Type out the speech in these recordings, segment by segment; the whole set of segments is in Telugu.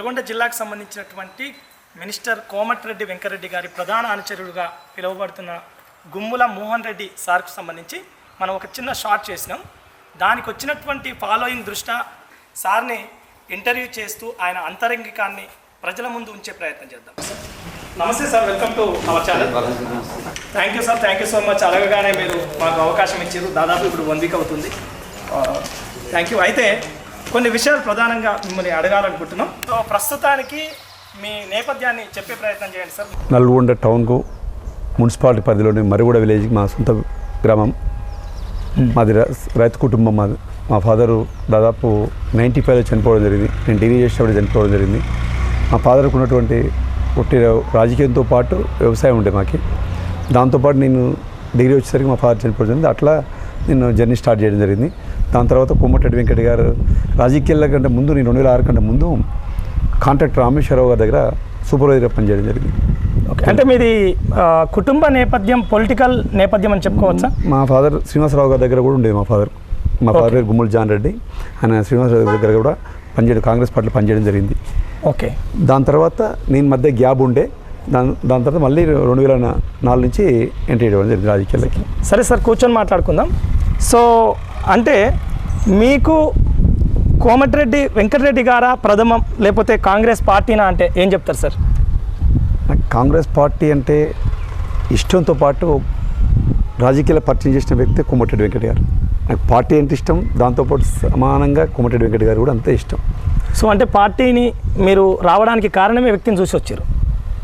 నల్గొండ జిల్లాకు సంబంధించినటువంటి మినిస్టర్ కోమటిరెడ్డి వెంకరెడ్డి గారి ప్రధాన అనుచరుడుగా పిలువబడుతున్న గుమ్ముల మోహన్ రెడ్డి సార్కు సంబంధించి మనం ఒక చిన్న షార్ట్ చేసినాం. దానికి వచ్చినటువంటి ఫాలోయింగ్ దృష్ట్యా సార్ని ఇంటర్వ్యూ చేస్తూ ఆయన అంతరంగికాన్ని ప్రజల ముందు ఉంచే ప్రయత్నం చేద్దాం. నమస్తే sir welcome to our channel. Thank you sir thank you so much అడగగానే మీరు మాకు అవకాశం ఇచ్చారు. దాదాపు ఇప్పుడు వన్ వీక్ అవుతుంది. Uh, థ్యాంక్ యూ అయితే కొన్ని విషయాలు ప్రధానంగా మిమ్మల్ని అడగాలనుకుంటున్నాం. సో ప్రస్తుతానికి మీ నేపథ్యాన్ని చెప్పే ప్రయత్నం చేయండి సార్. నల్గొండ టౌన్కు మున్సిపాలిటీ పరిధిలోని మరుగుడ విలేజ్ మా సొంత గ్రామం. మాది రైతు కుటుంబం మాది. మా ఫాదరు దాదాపు నైంటీ ఫైవ్లో చనిపోవడం జరిగింది. నేను డిగ్రీ చేసేటప్పుడు చనిపోవడం జరిగింది. మా ఫాదర్కు ఉన్నటువంటి ఒట్టి రాజకీయంతో పాటు వ్యవసాయం ఉండే మాకి. దాంతోపాటు నేను డిగ్రీ వచ్చేసరికి మా ఫాదర్ చనిపోవడం జరిగింది. అట్లా నేను జర్నీ స్టార్ట్ చేయడం జరిగింది. దాని తర్వాత కోమటిరెడ్డి వెంకట గారు రాజకీయాల కంటే ముందు నేను రెండు వేల ఆరు కంటే ముందు కాంట్రాక్టర్ రామేశ్వరరావు గారి దగ్గర సూపర్వైజర్గా పనిచేయడం జరిగింది. ఓకే. అంటే మీది కుటుంబ నేపథ్యం పొలిటికల్ నేపథ్యం అని చెప్పుకోవచ్చా? మా ఫాదర్ శ్రీనివాసరావు గారి దగ్గర కూడా ఉండేది మా ఫాదర్. మా ఫాదర్ పేరు గుమ్మల్ జాన్ రెడ్డి. ఆయన శ్రీనివాసరావు గారి దగ్గర కూడా పనిచేయడం కాంగ్రెస్ పార్టీలో పనిచేయడం జరిగింది. ఓకే. దాని తర్వాత నేను మధ్య గ్యాప్ ఉండే. దాని దాని తర్వాత మళ్ళీ రెండు వేల నాలుగు నుంచి ఎంట్రీ చేయడం జరిగింది రాజకీయాలకి. సరే సార్ కూర్చొని మాట్లాడుకుందాం. సో అంటే మీకు కోమటిరెడ్డి వెంకటరెడ్డి గారా ప్రథమం లేకపోతే కాంగ్రెస్ పార్టీనా అంటే ఏం చెప్తారు సార్? నాకు కాంగ్రెస్ పార్టీ అంటే ఇష్టంతో పాటు రాజకీయాల పరిచయం చేసిన వ్యక్తి కోమటిరెడ్డి వెంకట గారు. నాకు పార్టీ అంటే ఇష్టం దాంతోపాటు సమానంగా కోమటిరెడ్డి వెంకట గారు కూడా అంతే ఇష్టం. సో అంటే పార్టీని మీరు రావడానికి కారణమే వ్యక్తిని చూసి వచ్చారు.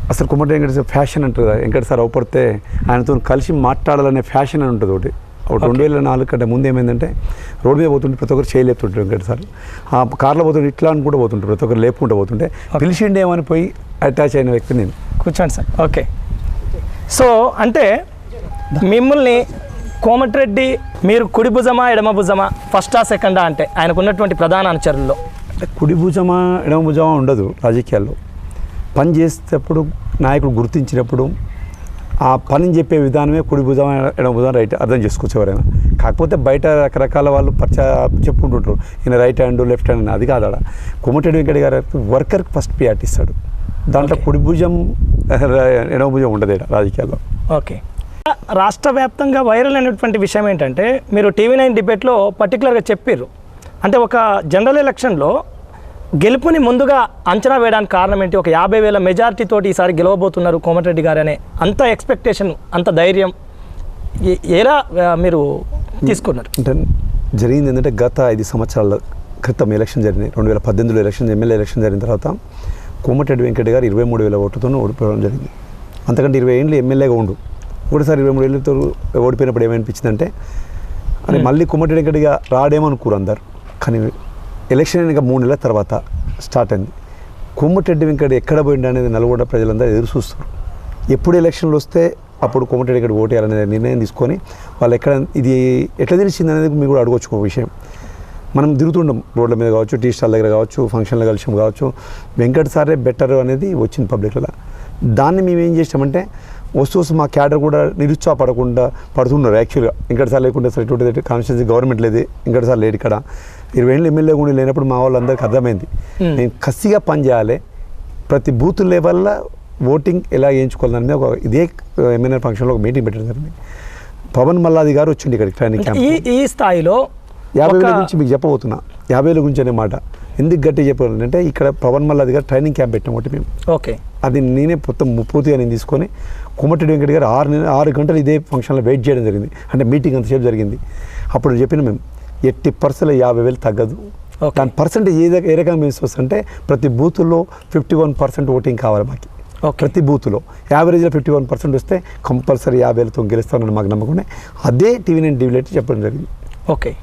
అసలు కుమ్మటి వెంకట ఫ్యాషన్ అంటారు కదా వెంకట సార్ అవపడితే ఆయనతో కలిసి మాట్లాడాలనే ఫ్యాషన్ అని ఉంటుంది ఒకటి. ఒకటి రెండు వేల నాలుగు కంటే ముందు ఏమైందంటే రోడ్డు మీద పోతుంటే ప్రతి ఒక్కరు చేయలేపుతుంటారు వెంకట సార్. ఆ కార్లో పోతుంటే ఇట్లా అని కూడా పోతుంటారు ప్రతి ఒక్కరు లేపుకుంటూ పోతుంటే. పిలిచిండేమని పోయి అటాచ్ అయిన వ్యక్తి నేను. కూర్చోండి సార్. ఓకే. సో అంటే మిమ్మల్ని కోమటిరెడ్డి మీరు కుడి భుజమా ఎడమ భుజమా ఫస్టా సెకండా అంటే ఆయనకు ఉన్నటువంటి ప్రధాన అనుచరుల్లో. అంటే కుడి భుజమా ఎడమ భుజమా ఉండదు రాజకీయాల్లో. పని చేసేటప్పుడు నాయకుడు గుర్తించినప్పుడు ఆ పనిని చెప్పే విధానమే కుడి భుజం ఎడమ భుజం రైట్ అర్థం చేసుకోవచ్చు ఎవరైనా కాకపోతే బయట రకరకాల వాళ్ళు పరిచయ చెప్పుకుంటుంటారు. ఈయన రైట్ హ్యాండ్ లెఫ్ట్ హ్యాండ్ అది కాదు ఆడ. కొమ్మటిరెడ్డి వెంకట గారు వర్కర్కి ఫస్ట్ పియాట్ ఇస్తాడు. దాంట్లో. కుడి భుజం ఎడమ భుజం ఉండదు రాజకీయాల్లో. ఓకే. రాష్ట్ర వ్యాప్తంగా వైరల్ అయినటువంటి విషయం ఏంటంటే మీరు టీవీ నైన్ డిబేట్లో పర్టికులర్గా చెప్పారు అంటే ఒక జనరల్ ఎలక్షన్లో గెలుపుని ముందుగా అంచనా వేయడానికి కారణం ఏంటి? ఒక యాభై వేల మెజారిటీ తోటి ఈసారి గెలవబోతున్నారు కోమటిరెడ్డి గారు అనే అంత ఎక్స్పెక్టేషన్ అంత ధైర్యం ఎలా మీరు తీసుకున్నారు? అంటే జరిగింది ఏంటంటే గత ఐదు సంవత్సరాల క్రితం ఎలక్షన్ జరిగింది. రెండు వేల పద్దెనిమిదిలో ఎలక్షన్ ఎమ్మెల్యే ఎలక్షన్ జరిగిన తర్వాత కోమటిరెడ్డి వెంకట గారు ఇరవై మూడు వేల ఓట్లతో ఓడిపోవడం జరిగింది. అంతకంటే ఇరవై ఏళ్ళు ఎమ్మెల్యేగా ఉండు. ఒకటిసారి ఇరవై మూడు ఏళ్ళతో ఓడిపోయినప్పుడు ఏమనిపించిందంటే అని మళ్ళీ కోమటిరెడ్డి వెంకటగా రాడేమనుకోరు అందరు. కానీ ఎలక్షన్ అయినాక మూడు నెలల తర్వాత స్టార్ట్ అయింది. కోమటిరెడ్డి వెంకట ఎక్కడ పోయిండు అనేది నల్గొండ ప్రజలందరూ ఎదురు చూస్తారు. ఎప్పుడు ఎలక్షన్లు వస్తే అప్పుడు కోమటిరెడ్డి వెంకట ఓటేయాలనే నిర్ణయం తీసుకొని వాళ్ళు ఎక్కడ ఇది ఎట్లా తెలిసింది అనేది మీరు కూడా అడగొచ్చు ఒక విషయం. మనం తిరుగుతుండం రోడ్ల మీద కావచ్చు టీ స్టాల్ దగ్గర కావచ్చు ఫంక్షన్లో కలిసి కావచ్చు వెంకట సారే బెటర్ అనేది వచ్చింది పబ్లిక్లో. దాన్ని మేము ఏం చేసామంటే వస్తూ వస్తూ మా క్యాడర్ కూడా నిరుత్సాహపడకుండా పడుతున్నారు. యాక్చువల్గా ఇంకటిసారి లేకుండా సరే ఇటువంటి కాన్స్టిట్యూన్సీ గవర్నమెంట్ లేదు. ఇంకటిసారి సార్ లేడు ఇక్కడ. ఇరవై ఏళ్ళు ఎమ్మెల్యే కూడా లేనప్పుడు మా వాళ్ళందరికీ అర్థమైంది. నేను కసిగా పని చేయాలి. ప్రతి బూత్ లెవెల్లో ఓటింగ్ ఎలా వేయించుకోవాలని ఒక ఇదే ఎమ్మెల్యే ఫంక్షన్లో ఒక మీటింగ్ పెట్టడం జరిగింది. పవన్ మల్లాది గారు వచ్చిండి ఇక్కడికి ట్రైనింగ్ క్యాంప్ ఈ స్థాయిలో యాభై వేల గురించి మీకు చెప్పబోతున్నా. యాభై వేల గురించి అనే మాట. ఎందుకు గట్టి చెప్పాలి అంటే ఇక్కడ పవన్ మల్లాది గారు ట్రైనింగ్ క్యాంప్ పెట్టాం ఒకటి మేము. ఓకే. అది నేనే మొత్తం పూర్తిగా నేను తీసుకొని కోమటిరెడ్డి వెంకట గారు ఆరు ఆరు గంటలు ఇదే ఫంక్షన్లో వెయిట్ చేయడం జరిగింది. అంటే మీటింగ్ అంతసేపు జరిగింది. అప్పుడు చెప్పిన మేము ఎట్టి పర్సెంట్ యాభై వేలు తగ్గదు. దాని పర్సెంటేజ్ ఏ ఏ రకంగా మేము వస్తుంటే ప్రతి బూతుల్లో ఫిఫ్టీ వన్ పర్సెంట్ ఓటింగ్ కావాలి మాకు. ఓకే. ప్రతి బూత్లో. యావరేజ్లో ఫిఫ్టీ వన్ పర్సెంట్ వస్తే కంపల్సరీ యాభై వేలతో గెలుస్తానని మాకు నమ్మకం. అదే టీవీ నేను డివిలేట్ చెప్పడం జరిగింది. ఓకే.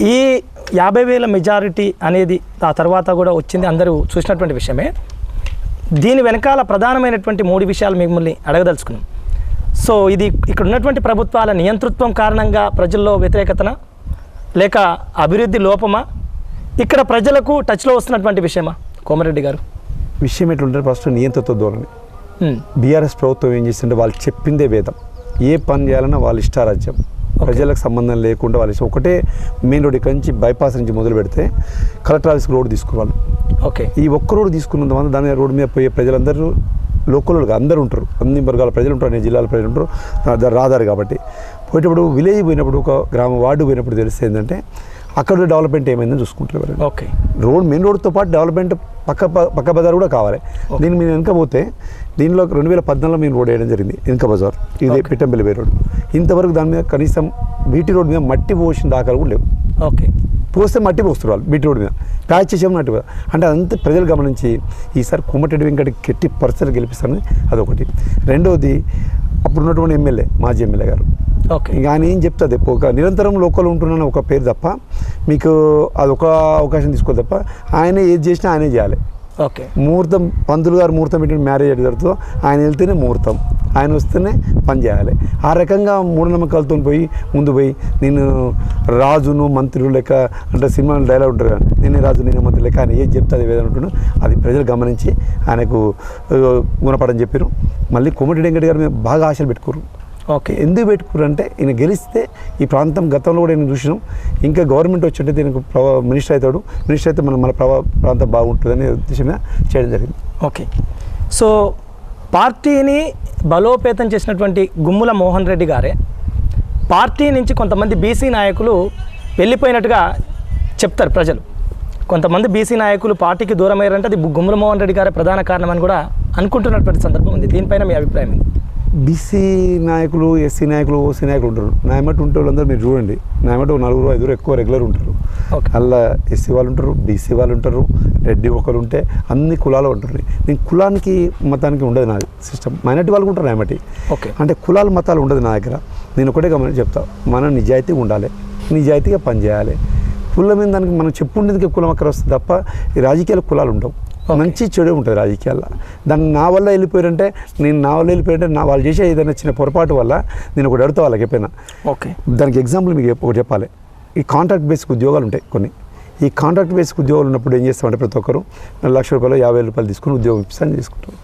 ఈ యాభై వేల మెజారిటీ అనేది ఆ తర్వాత కూడా వచ్చింది అందరూ చూసినటువంటి విషయమే. దీని వెనకాల ప్రధానమైనటువంటి మూడు విషయాలు మిమ్మల్ని అడగదలుచుకున్నాం. సో ఇది ఇక్కడ ఉన్నటువంటి ప్రభుత్వాల నియంతృత్వం కారణంగా ప్రజల్లో వ్యతిరేకతన? లేక అభివృద్ధి లోపమా? ఇక్కడ ప్రజలకు టచ్లో వస్తున్నటువంటి విషయమా? కోమరెడ్డి గారు. విషయం ఎట్లుంటే ఫస్ట్ నియంత్రిత ధోరణి. బీఆర్ఎస్ ప్రభుత్వం ఏం చేస్తుంటే వాళ్ళు చెప్పిందే వేదం. ఏ పని చేయాలన్నా వాళ్ళ ఇష్టారాజ్యం. ప్రజలకు సంబంధం లేకుండా వాళ్ళు. ఒకటే మెయిన్ రోడ్ ఇక్కడ నుంచి బైపాస్ నుంచి మొదలు పెడితే కలెక్టర్ ఆఫీస్ రోడ్ తీసుకోవాలి. ఓకే. ఈ ఒక్క రోడ్డు తీసుకున్నంత వల్ల దాని రోడ్డు మీద పోయే ప్రజలందరూ లోకల్ అందరూ ఉంటారు. అన్ని వర్గాల ప్రజలు ఉంటారు అన్ని జిల్లాల ప్రజలు ఉంటారు. రాదారు కాబట్టి. పోయేటప్పుడు విలేజ్ పోయినప్పుడు ఒక గ్రామ వార్డు పోయినప్పుడు తెలిస్తే ఏంటంటే అక్కడ డెవలప్మెంట్ ఏమైందని చూసుకుంటారు. ఓకే రోడ్ మెయిన్ రోడ్తో పాటు డెవలప్మెంట్ పక్క పక్క బజార్ కూడా కావాలి. దీని మీద వెనక పోతే దీనిలో రెండు వేల పద్నాలుగులో మేము రోడ్ వేయడం జరిగింది వెనక బజార్. ఇది పిట్టంపల్లి వే రోడ్. ఇంతవరకు దాని మీద కనీసం బీటీ రోడ్ మీద మట్టి పోసిన దాఖలు కూడా లేవు. ఓకే. పోస్తే మట్టి పోస్తారు వాళ్ళు బీటీ రోడ్ మీద. ప్యాచ్ చేసాము మట్టి పో- అంటే అదంతా ప్రజలు గమనించి ఈసారి కుమ్మటెడ్డి వెంకటి గట్టి పరిస్థితులు గెలిపిస్తాను అదొకటి. రెండవది అప్పుడు ఉన్నటువంటి ఎమ్మెల్యే మాజీ ఎమ్మెల్యే గారు. ఓకే. ఇంకా ఆయన ఏం చెప్తుంది ఒక నిరంతరం లోకల్ ఉంటున్న ఒక పేరు తప్ప మీకు అదొక అవకాశం తీసుకోవాలి తప్ప ఆయనే ఏది చేసినా ఆయనే చేయాలి. ఓకే. ముహూర్తం పంతులు గారు ముహూర్తం పెట్టిన మ్యారేజ్ జరుగుతుందో ఆయన వెళ్తేనే ముహూర్తం. ఆయన వస్తేనే పని చేయాలి. ఆ రకంగా మూఢనమ్మకాలతో పోయి ముందు పోయి నేను రాజును మంత్రులు లెక్క అంటే సినిమా డైలాగ్ ఉంటారు కదా నేనే రాజు నేనే మంత్రి లెక్క ఆయన ఏది చెప్తే అది వేదన అది ప్రజలు గమనించి ఆయనకు గుణపడని చెప్పారు. మళ్ళీ కోమటి వెంకట గారు మేము బాగా ఆశలు పెట్టుకోరు ఓకే. ఎందుకు పెట్టుకున్నారంటే ఈయన గెలిస్తే ఈ ప్రాంతం గతంలో కూడా నేను చూసినాం. ఇంకా గవర్నమెంట్ వచ్చింటే దీనికి ప్రభావ మినిస్టర్ అవుతాడు. మినిస్టర్ అయితే మన మన ప్రభా ప్రాంతం బాగుంటుందనే ఉద్దేశంగా చేయడం జరిగింది. ఓకే. సో పార్టీని బలోపేతం చేసినటువంటి గుమ్ముల మోహన్ రెడ్డి గారే పార్టీ నుంచి కొంతమంది బీసీ నాయకులు వెళ్ళిపోయినట్టుగా చెప్తారు ప్రజలు. కొంతమంది బీసీ నాయకులు పార్టీకి దూరమయ్యారంటే అది గుమ్ముల మోహన్ రెడ్డి గారే ప్రధాన కారణం అని కూడా అనుకుంటున్నటువంటి సందర్భం ఉంది. దీనిపైన మీ అభిప్రాయం ఏంటి? బీసీ నాయకులు ఎస్సీ నాయకులు ఓసీ నాయకులు ఉంటారు. నాయమట్ ఉంటే వాళ్ళందరూ మీరు చూడండి. నాయమట్ ఒక నలుగురు ఐదుగురు ఎక్కువ రెగ్యులర్ ఉంటారు. అలా ఎస్సీ వాళ్ళు ఉంటారు బీసీ వాళ్ళు ఉంటారు రెడ్డి ఒకరు ఉంటే అన్ని కులాలు ఉంటారు. నేను కులానికి మతానికి ఉండదు నా సిస్టమ్. మైనార్టీ వాళ్ళకు ఉంటారు నాయమటి ఓకే. అంటే కులాలు మతాలు ఉండదు నా దగ్గర. నేను ఒకటే గమనించి చెప్తా. మనం నిజాయితీగా ఉండాలి. నిజాయితీగా పనిచేయాలి. కులం మీద దానికి మనం చెప్పుండేందుకే కులం అక్కడ వస్తుంది తప్ప ఈ రాజకీయాల కులాలు ఉండవు. మంచి చెడు ఉంటుంది రాజకీయాల్లో. దాన్ని నా వల్ల వెళ్ళిపోయారంటే నేను నా వల్ల వెళ్ళిపోయారంటే నా వాళ్ళు చేసే ఏదైనా చిన్న పొరపాటు వల్ల నేను ఒకటి అడుగుతా వాళ్ళకి చెప్పిన ఓకే. దానికి ఎగ్జాంపుల్ మీకు ఒకటి చెప్పాలి. ఈ కాంట్రాక్ట్ బేసిక్ ఉద్యోగాలు ఉంటాయి కొన్ని. ఈ కాంట్రాక్ట్ బేసిక్ ఉద్యోగాలు ఉన్నప్పుడు ఏం చేస్తామంటే ప్రతి ఒక్కరు లక్ష రూపాయలు యాభై రూపాయలు తీసుకుని ఉద్యోగం ఇస్తాను తీసుకుంటారు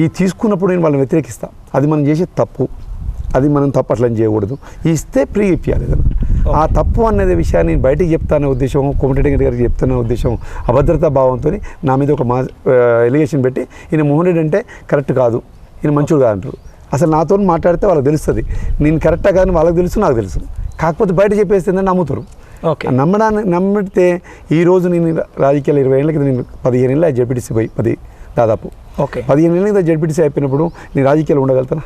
ఈ తీసుకున్నప్పుడు నేను వాళ్ళని వ్యతిరేకిస్తా. అది మనం చేసే తప్పు. అది మనం తప్పు అట్లా చేయకూడదు. ఇస్తే ఫ్రీ ఇప్పించాలి ఏదైనా. ఆ తప్పు అనేది విషయాన్ని నేను బయటికి చెప్తానే ఉద్దేశం కోమటిరెడ్డి గారికి చెప్తున్న ఉద్దేశం అభద్రతా భావంతో నా మీద ఒక మా ఎలిగేషన్ పెట్టి ఈయన మోహన్ రెడ్డి అంటే కరెక్ట్ కాదు ఈయన మంచోడు కాదు అంటారు. అసలు నాతో మాట్లాడితే వాళ్ళకి తెలుస్తుంది. నేను కరెక్టా కానీ వాళ్ళకి తెలుసు నాకు తెలుసు. కాకపోతే బయట చెప్పేస్తే నమ్ముతారు. ఓకే. ఆ నమ్మడాన్ని నమ్మితే ఈ రోజు నేను రాజకీయాలు ఇరవై ఏళ్ళ కింద నేను పదిహేను ఏళ్ళ జడ్పీటీసీ పోయి పది దాదాపు. ఓకే. పదిహేను ఏళ్ళ జడ్పీటీసీ అయిపోయినప్పుడు నేను రాజకీయాలు ఉండగలుగుతానా?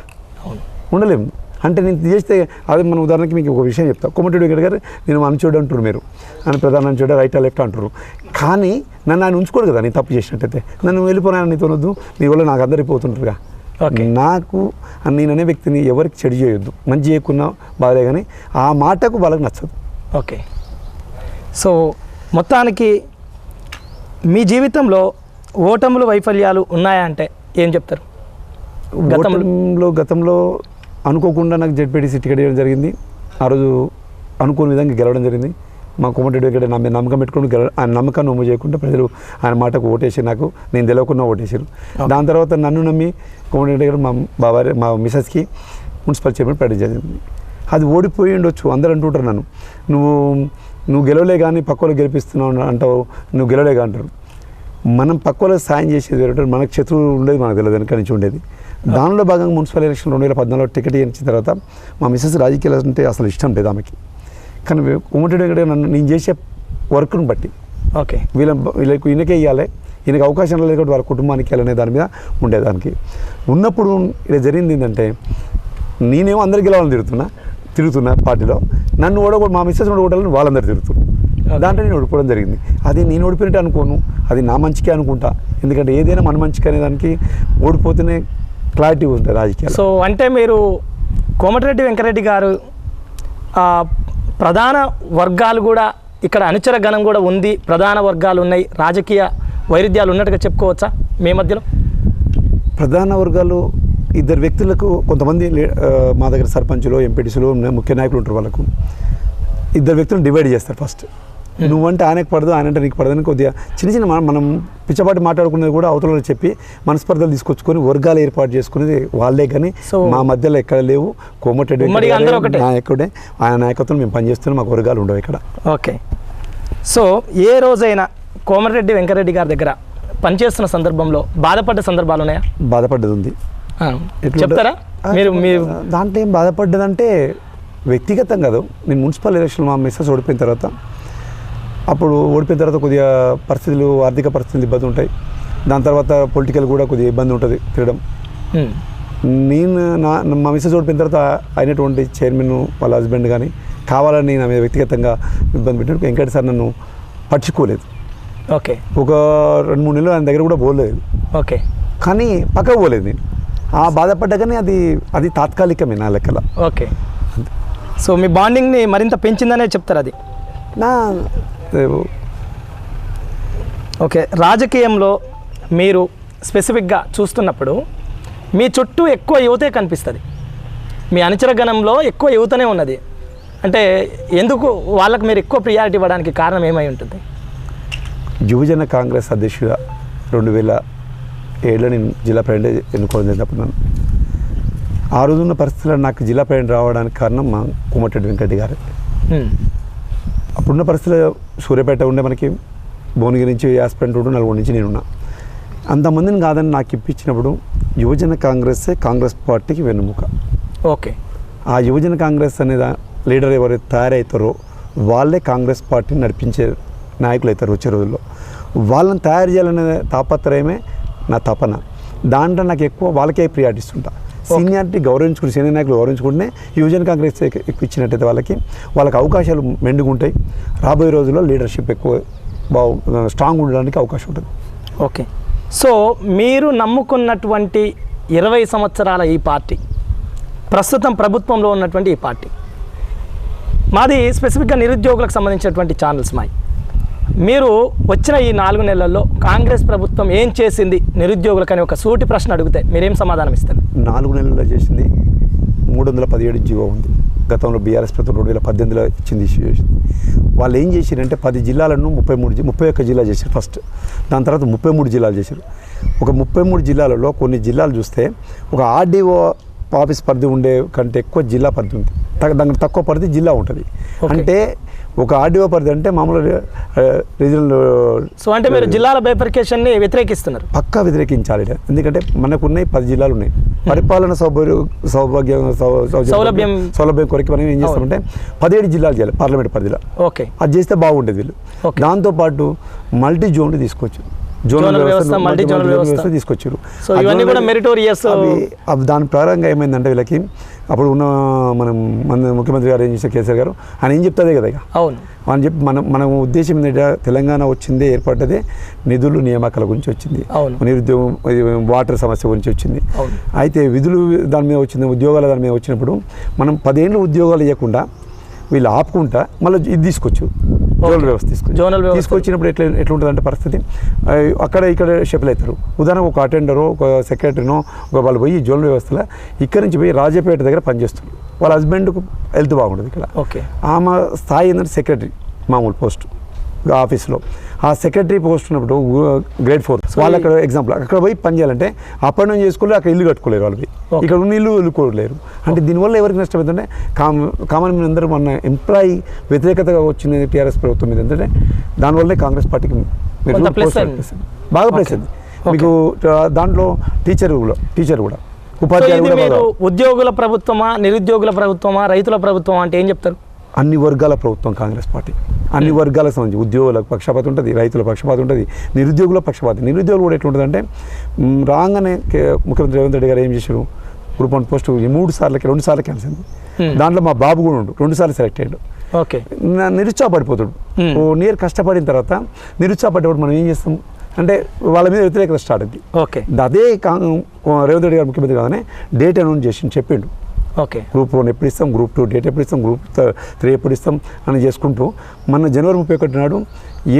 ఉండలేము. అంటే నేను చేస్తే అది మన ఉదాహరణకి మీకు ఒక విషయం చెప్తా. కొమ్మటి వెంకట గారు నేను అనుచోడు అంటారు మీరు. అని ప్రధాన అనుచోడు రైట్ లెఫ్ట్ అంటారు కానీ నన్ను ఆయన ఉంచుకోడు కదా నేను తప్పు చేసినట్టయితే. నన్ను వెళ్ళిపోయినా నీతో వద్దు. మీ వల్ల నాకు అందరు అయిపోతుంటారుగా. ఓకే. నాకు నేను అనే వ్యక్తిని ఎవరికి చెడు చేయొద్దు. మంచి చేయకున్నా బాధలే కానీ ఆ మాటకు వాళ్ళకి నచ్చదు. ఓకే. సో మొత్తానికి మీ జీవితంలో ఓటములు వైఫల్యాలు ఉన్నాయా అంటే ఏం చెప్తారు? గతంలో గతంలో అనుకోకుండా నాకు జడ్పీటీసీ టికెట్ ఇవ్వడం జరిగింది. ఆ రోజు అనుకోని విధంగా గెలవడం జరిగింది. మా కోమటిరెడ్డి వెంకట నా మీద నమ్మకం పెట్టుకుని గెల ఆయన నమ్మకాన్ని నమ్ము చేయకుండా ప్రజలు ఆయన మాటకు ఓటేసి నాకు నేను తెలియకుండా ఓటేసారు. దాని తర్వాత నన్ను నమ్మి కోమటిరెడ్డి గారు మా బాబాయ్ మా మిసెస్కి మున్సిపల్ చైర్మన్ ప్రకటన జరిగింది. అది ఓడిపోయి ఉండొచ్చు అందరూ అంటుంటారు నన్ను. నువ్వు నువ్వు గెలవలే కానీ పక్కలో గెలిపిస్తున్నావు అంటావు నువ్వు గెలవలే కానీ అంటారు. మనం పక్కలో సాయం చేసేది వేరే. మనకు శత్రువులు ఉండేది మనకు తెలియదు వెనక నుంచి ఉండేది. దానిలో భాగంగా మున్సిపల్ ఎలక్షన్ రెండు వేల పద్నాలుగులో టికెట్ ఇచ్చిన తర్వాత మా మిస్సెస్ రాజకీయాలు అంటే అసలు ఇష్టం లేదు ఆమెకి. కానీ ఉమ్మటి నన్ను నేను చేసే వర్క్ను బట్టి. ఓకే. వీళ్ళ వీళ్ళకి ఈయనకే ఇవ్వాలి ఈయనకి అవకాశం లేదు కాబట్టి వాళ్ళ కుటుంబానికి వెళ్ళనే దాని మీద ఉండేదానికి. ఉన్నప్పుడు ఇలా జరిగింది ఏంటంటే నేనేమో అందరికి గెలవాలని తిరుగుతున్నా తిరుగుతున్నా పార్టీలో. నన్ను ఓడకూడదు మా మిస్సెస్ ఓడకూడదని వాళ్ళందరూ తిరుగుతున్నారు దాంట్లో నేను ఓడిపోవడం జరిగింది. అది నేను ఓడిపోయినట్టు అనుకోను. అది నా మంచికే అనుకుంటా. ఎందుకంటే ఏదైనా మన మంచికి అనే దానికి ఓడిపోతేనే క్లారిటీ ఉంటుంది రాజకీయాలు సో అంటే మీరు కోమటిరెడ్డి వెంకరెడ్డి గారు ప్రధాన వర్గాలు కూడా ఇక్కడ అనుచర గణం కూడా ఉంది. ప్రధాన వర్గాలు ఉన్నాయి. రాజకీయ వైరుధ్యాలు ఉన్నట్టుగా చెప్పుకోవచ్చా మీ మధ్యలో? ప్రధాన వర్గాలు ఇద్దరు వ్యక్తులకు కొంతమంది మా దగ్గర సర్పంచులు ఎంపీటీసీలు ముఖ్య నాయకులు ఉంటారు వాళ్ళకు. ఇద్దరు వ్యక్తులను డివైడ్ చేస్తారు ఫస్ట్. నువ్వంటే ఆయనకు పడదు ఆయన అంటే నీకు పడదని కొద్దిగా చిన్న చిన్న మనం- మనం పిచ్చపాటి మాట్లాడుకునేది కూడా అవతల చెప్పి మనస్పర్ధలు తీసుకొచ్చుకొని వర్గాలు ఏర్పాటు చేసుకునేది వాళ్ళే కానీ మా మధ్యలో ఎక్కడ లేవు. ఒకటే. నాయకుడే. ఆయన నాయకత్వం మేము పనిచేస్తున్నాం మాకు వర్గాలు ఉండవు ఇక్కడ. ఓకే. సో ఏ రోజైనా కోమటిరెడ్డి వెంకరెడ్డి గారి దగ్గర పనిచేస్తున్న సందర్భంలో బాధపడ్డ సందర్భాలు ఉన్నాయా? బాధపడ్డది ఉంది? చెప్తారా? మీరు మీ దాంట్లో ఏం బాధపడ్డదంటే వ్యక్తిగతం కాదు. నేను మున్సిపల్ ఎలక్షన్ మా మిస్సెస్ ఓడిపోయిన తర్వాత అప్పుడు ఓడిపోయిన తర్వాత కొద్దిగా పరిస్థితులు ఆర్థిక పరిస్థితులు ఇబ్బంది ఉంటాయి. దాని తర్వాత పొలిటికల్ కూడా కొద్దిగా ఇబ్బంది ఉంటుంది తిరగడం. నేను నా మా మిస్సెస్ ఓడిపోయిన తర్వాత అయినటువంటి చైర్మన్ వాళ్ళ హస్బెండ్ కానీ కావాలని నా మీద వ్యక్తిగతంగా ఇబ్బంది పెట్టినప్పుడు వెంకట సార్ నన్ను పట్టించుకోలేదు. ఓకే. ఒక రెండు మూడు నెలలు ఆయన దగ్గర కూడా పోలేదు. ఓకే. కానీ పక్కకు పోలేదు నేను. ఆ బాధపడ్డాకనే అది అది తాత్కాలికమే నా లెక్కల. ఓకే. సో మీ బాండింగ్ని మరింత పెంచిందనే చెప్తారు అది. నా ఓకే రాజకీయంలో మీరు స్పెసిఫిక్గా చూస్తున్నప్పుడు మీ చుట్టూ ఎక్కువ యువతే కనిపిస్తుంది. మీ అనుచర గణంలో ఎక్కువ యువతనే ఉన్నది. అంటే ఎందుకు వాళ్ళకి మీరు ఎక్కువ ప్రియారిటీ ఇవ్వడానికి కారణం ఏమై ఉంటుంది? యువజన కాంగ్రెస్ అధ్యక్షుడిగా రెండు వేల ఏడులో నేను జిల్లా ప్రెసిడెంట్ ఎన్నుకోవడం జరిగినప్పుడు నన్ను. ఆ రోజున్న పరిస్థితుల్లో నాకు జిల్లా ప్రెసిడెంట్ రావడానికి కారణం మా కోమటిరెడ్డి వెంకటి గారు. అప్పుడున్న పరిస్థితుల్లో సూర్యాపేట ఉండే మనకి భువనగిరి నుంచి యాస్పెంట్ ఉంటూ నలుగురు నుంచి నేనున్నా. అంతమందిని కాదని నాకు ఇప్పించినప్పుడు యువజన కాంగ్రెస్సే కాంగ్రెస్ పార్టీకి వెన్నుముక. ఓకే. ఆ యువజన కాంగ్రెస్ అనే లీడర్ ఎవరైతే తయారవుతారో వాళ్ళే కాంగ్రెస్ పార్టీని నడిపించే నాయకులు అవుతారు వచ్చే రోజుల్లో. వాళ్ళని తయారు చేయాలనే తాపత్రయమే నా తపన. దాంట్లో నాకు ఎక్కువ వాళ్ళకే ప్రియారిటీ ఇస్తుంటా సీనియారిటీ గౌరవించుకుని సీనియర్ నాయకులు గౌరవించుకుంటే యువజన కాంగ్రెస్ ఎక్- ఎక్కువ ఇచ్చినట్టయితే వాళ్ళకి వాళ్ళకి అవకాశాలు మెండుగుంటాయి రాబోయే రోజుల్లో లీడర్షిప్ ఎక్కువ బాగు స్ట్రాంగ్ ఉండడానికి అవకాశం ఉంటుంది. ఓకే. సో మీరు నమ్ముకున్నటువంటి ఇరవై సంవత్సరాల ఈ పార్టీ ప్రస్తుతం ప్రభుత్వంలో ఉన్నటువంటి ఈ పార్టీ మాది స్పెసిఫిక్గా నిరుద్యోగులకు సంబంధించినటువంటి ఛానల్స్ మాయి. మీరు వచ్చిన ఈ నాలుగు నెలల్లో కాంగ్రెస్ ప్రభుత్వం ఏం చేసింది? నిరుద్యోగులకు అని ఒక సూటి ప్రశ్న అడిగితే మీరేం సమాధానం ఇస్తారు? నాలుగు నెలల్లో చేసింది మూడు వందల పదిహేడు జీవో ఉంది. గతంలో బీఆర్ఎస్ ప్రభుత్వం రెండు వేల పద్దెనిమిదిలో ఇచ్చింది ఇష్యూ చేసింది. వాళ్ళు ఏం చేశారంటే పది జిల్లాలను ముప్పై మూడు ముప్పై ఒక్క జిల్లా చేశారు ఫస్ట్. దాని తర్వాత ముప్పై మూడు జిల్లాలు చేశారు. ఒక ముప్పై మూడు జిల్లాలలో కొన్ని జిల్లాలు చూస్తే ఒక ఆర్డీఓ ఆఫీస్ పరిధి ఉండే కంటే ఎక్కువ జిల్లా పరిధి ఉంది. దానికి తక్కువ పరిధి జిల్లా ఉంటుంది. అంటే ఒక ఆర్డీఓ పరిధి అంటే మామూలు రీజనల్ సో అంటే మీరు జిల్లాల బైఫర్కేషన్ని వ్యతిరేకిస్తున్నారు పక్కా వ్యతిరేకించాలి. ఎందుకంటే మనకున్నాయి పది జిల్లాలు ఉన్నాయి పరిపాలన సౌభాగ్యం సౌభాగ్యం సౌలభ్యం. సౌలభ్యం కొరకు మనం ఏం చేస్తామంటే పదిహేడు జిల్లాలు చేయాలి పార్లమెంట్ పరిధిలో ఓకే అది చేస్తే బాగుండేది వీళ్ళు. దాంతోపాటు మల్టీ జోన్లు తీసుకొచ్చు జోనల్ వ్యవస్థ, మల్టీ జోనల్ వ్యవస్థ. తీసుకొచ్చారు సో ఇవన్నీ కూడా అవి దాని ప్రారంభంగా ఏమైందంటే వీళ్ళకి అప్పుడు ఉన్న మనం మన ముఖ్యమంత్రి గారు ఏం చేశారు? కేసీఆర్ గారు? ఆయన ఏం చెప్తాదే కదా ఇక? అవును. అని చెప్పి మనం మన ఉద్దేశం ఏంటంటే తెలంగాణ వచ్చిందే ఏర్పడ్డదే నిధులు నియామకాల గురించి వచ్చింది. అవును. నిరుద్యోగం వాటర్ సమస్య గురించి వచ్చింది. అయితే విధులు దాని మీద వచ్చింది ఉద్యోగాల దాని మీద వచ్చినప్పుడు మనం పదేళ్ళు ఉద్యోగాలు ఇవ్వకుండా వీళ్ళు ఆపుకుంటా మళ్ళీ ఇది తీసుకొచ్చు. జోనల్ వ్యవస్థ తీసుకొచ్చు. జోనల్ వ్యవస్థ. తీసుకొచ్చినప్పుడు ఎట్లా ఎట్లా ఉంటుందంటే పరిస్థితి అక్కడ ఇక్కడ షెఫల్ అవుతారు. ఉదాహరణకు ఒక అటెండరో ఒక సెక్రటరీనో ఒక వాళ్ళు పోయి జోనల్ వ్యవస్థలో ఇక్కడి నుంచి పోయి రాజపేట దగ్గర పనిచేస్తారు. వాళ్ళ హస్బెండ్కు హెల్త్ బాగుంటుంది ఇక్కడ. ఓకే. ఆమె స్థాయి ఏంటంటే సెక్రటరీ మామూలు పోస్ట్. ఆఫీస్లో. ఆ సెక్రటరీ పోస్ట్ ఉన్నప్పుడు గ్రేడ్ ఫోర్. వాళ్ళు అక్కడ ఎగ్జాంపుల్ అక్కడ పోయి పని చేయాలంటే అప్ అండ్ డౌన్ చేసుకోలేరు అక్కడ ఇల్లు కట్టుకోలేరు వాళ్ళు పోయి Okay. ఇక్కడ ఉన్న ఇల్లు వెళ్ళుకోలేరు అంటే దీనివల్ల ఎవరికి నష్టం ఏంటంటే కామ కామన్ మీద అందరూ మన ఎంప్లాయీ వ్యతిరేకతగా వచ్చింది టీఆర్ఎస్ ప్రభుత్వం మీద. ఏంటంటే దానివల్లే కాంగ్రెస్ పార్టీకి. బాగా ప్లేస్. అయింది మీకు దాంట్లో టీచర్ కూడా టీచర్ కూడా. ఉపాధ్యాయులు ఉద్యోగుల ప్రభుత్వమా నిరుద్యోగుల ప్రభుత్వమా రైతుల ప్రభుత్వమా అంటే ఏం చెప్తారు? అన్ని వర్గాల ప్రభుత్వం కాంగ్రెస్ పార్టీ. అన్ని వర్గాలకు సంబంధించి ఉద్యోగులకు పక్షపాతం ఉంటుంది రైతుల పక్షపాతం ఉంటుంది నిరుద్యోగుల పక్షపాతం. నిరుద్యోగులు కూడా ఎట్లుంటుందంటే రాగానే ముఖ్యమంత్రి రేవంత్ రెడ్డి గారు ఏం చేశారు? గ్రూప్ వన్ పోస్ట్ ఈ మూడు సార్లకి రెండు సార్లు క్యాన్సిల్ Hmm. దాంట్లో మా బాబు కూడా ఉండు రెండు సార్లు సెలెక్ట్ అయ్యాడు. ఓకే. నిరుత్సాహపడిపోతాడు. Hmm. ఓ నియర్ కష్టపడిన తర్వాత నిరుత్సాహపడ్డప్పుడు మనం ఏం చేస్తాం? అంటే వాళ్ళ మీద వ్యతిరేకత స్టార్ట్ అయింది. ఓకే. అదే రేవంత్ రెడ్డి గారు ముఖ్యమంత్రి కాగానే డేట్ అనౌన్స్ చేసి చెప్పిండు. ఓకే. గ్రూప్ వన్ ఎప్పుడు ఇస్తాం గ్రూప్ టూ డేట్ ఎప్పుడు ఇస్తాం గ్రూప్ త్రీ ఎప్పుడు ఇస్తాం అని చేసుకుంటూ మన జనవరి ముప్పై ఒకటి నాడు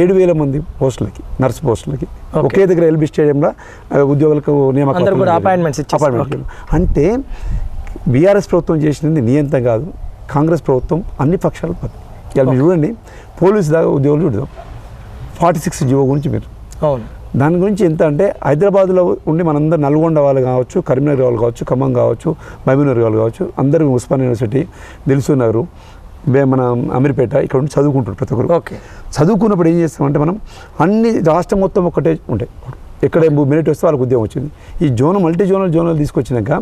ఏడు వేల మంది పోస్టులకి నర్స్ పోస్టులకి. ఒకే దగ్గర ఎల్బీ స్టేడియంలో ఉద్యోగులకు నియామకం అందరూ కూడా appointments ఇచ్చేస్తారు. అపాయింట్మెంట్ అంటే బీఆర్ఎస్ ప్రభుత్వం చేసింది నియంత్రణ కాదు కాంగ్రెస్ ప్రభుత్వం అన్ని పక్షాలు చూడండి పోలీసు దాకా ఉద్యోగులు చూడదాం. ఫార్టీ సిక్స్ జియో గురించి మీరు. అవును. దాని గురించి ఎంత అంటే హైదరాబాద్లో ఉండి మనందరం నల్గొండ వాళ్ళు కావచ్చు కరీంనగర్ వాళ్ళు కావచ్చు ఖమ్మం కావచ్చు మహబూబ్నగర్ వాళ్ళు కావచ్చు అందరూ ఉస్మాన్ యూనివర్సిటీ దిల్సునగర్ మన అమీర్పేట ఇక్కడ ఉండి చదువుకుంటారు ప్రతి ఒక్కరు. ఓకే. చదువుకున్నప్పుడు ఏం చేస్తామంటే మనం అన్ని రాష్ట్రం మొత్తం ఒక్కటే ఉంటాయి. ఎక్కడ మెరిట్ వస్తే వాళ్ళకి ఉద్యోగం వచ్చింది. ఈ జోన్ మల్టీ జోనల్ జోనల్ తీసుకొచ్చినాక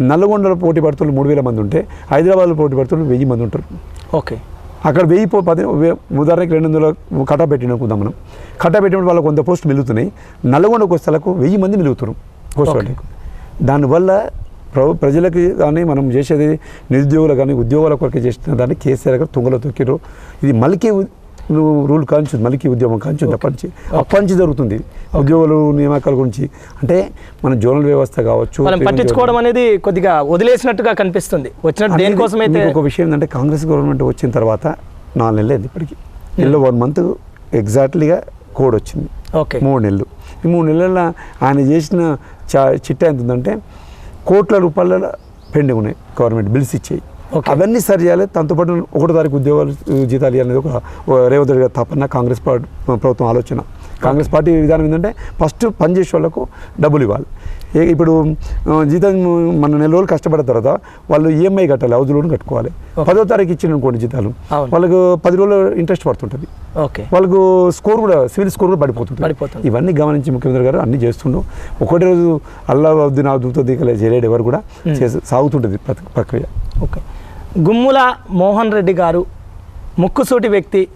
నల్గొండలో పోటీ పడుతులు మూడు వేల మంది ఉంటే హైదరాబాద్లో పోటీ పడుతులు వెయ్యి మంది ఉంటారు. ఓకే. అక్కడ వెయ్యి పో పది ఉదాహరణకి రెండు వందల కటా పెట్టినకుందాం మనం. కటా పెట్టినప్పుడు వాళ్ళకి కొంత పోస్ట్ మిలుగుతున్నాయి నల్గొండ వస్తలకు వెయ్యి మంది మిలుగుతున్నారు. వాళ్ళకి దానివల్ల ప్ర ప్రజలకి కానీ మనం చేసేది నిరుద్యోగులు కానీ ఉద్యోగాల కొరకు చేసిన దాన్ని కేసీఆర్ గారు తుంగలో తొక్కిరు ఇది మలికి రూల్ కాంచు మలికి ఉద్యమం కాంచు అప్పటి అప్పటి జరుగుతుంది. ఉద్యోగులు నియామకాల గురించి. అంటే మన జోనల్ వ్యవస్థ కావచ్చు పట్టించుకోవడం అనేది కొద్దిగా వదిలేసినట్టుగా కనిపిస్తుంది. వచ్చినట్టు దేనికోసం అయితే ఒక విషయం ఏంటంటే కాంగ్రెస్ గవర్నమెంట్ వచ్చిన తర్వాత నాలుగు నెలలు అయింది ఇప్పటికి. నెలలో వన్ మంత్ ఎగ్జాక్ట్లీగా కోడ్ వచ్చింది. ఓకే. మూడు నెలలు. ఈ మూడు నెలల ఆయన చేసిన చా చిట్టా ఎంత ఉందంటే కోట్ల రూపాయల పెండింగ్ ఉన్నాయి గవర్నమెంట్ బిల్స్ ఇచ్చేయి. Okay. అవన్నీ సరి చేయాలి. దాంతోపాటు ఒకటో తారీఖు ఉద్యోగాలు జీతాలు అనేది ఒక రేవంత్ రెడ్డి గారి తపన కాంగ్రెస్ పార్టీ ప్రభుత్వం ఆలోచన. కాంగ్రెస్ పార్టీ విధానం ఏంటంటే ఫస్ట్ పనిచేసే వాళ్ళకు డబ్బులు ఇవ్వాలి. ఇప్పుడు జీతం మన నెల రోజులు కష్టపడిన తర్వాత వాళ్ళు ఈఎంఐ కట్టాలి హౌస్ లోన్ కట్టుకోవాలి. పదో తారీఖు ఇచ్చిన అనుకోండి జీతాలు. వాళ్ళకు పది రోజులు ఇంట్రెస్ట్ పడుతుంటుంది. ఓకే. వాళ్ళకు స్కోర్ కూడా సివిల్ స్కోర్ కూడా పడిపోతుంది. ఇవన్నీ గమనించి ముఖ్యమంత్రి గారు అన్ని చేస్తుండు. ఒకటి రోజు అల్లా వద్దు నా దూతో దిగలే చేయలేడు ఎవరు కూడా. చేసి సాగుతుంటుంది ప్రక్రియ. ఓకే. గుమ్ముల మోహన్ రెడ్డి గారు ముక్కుసూటి వ్యక్తి.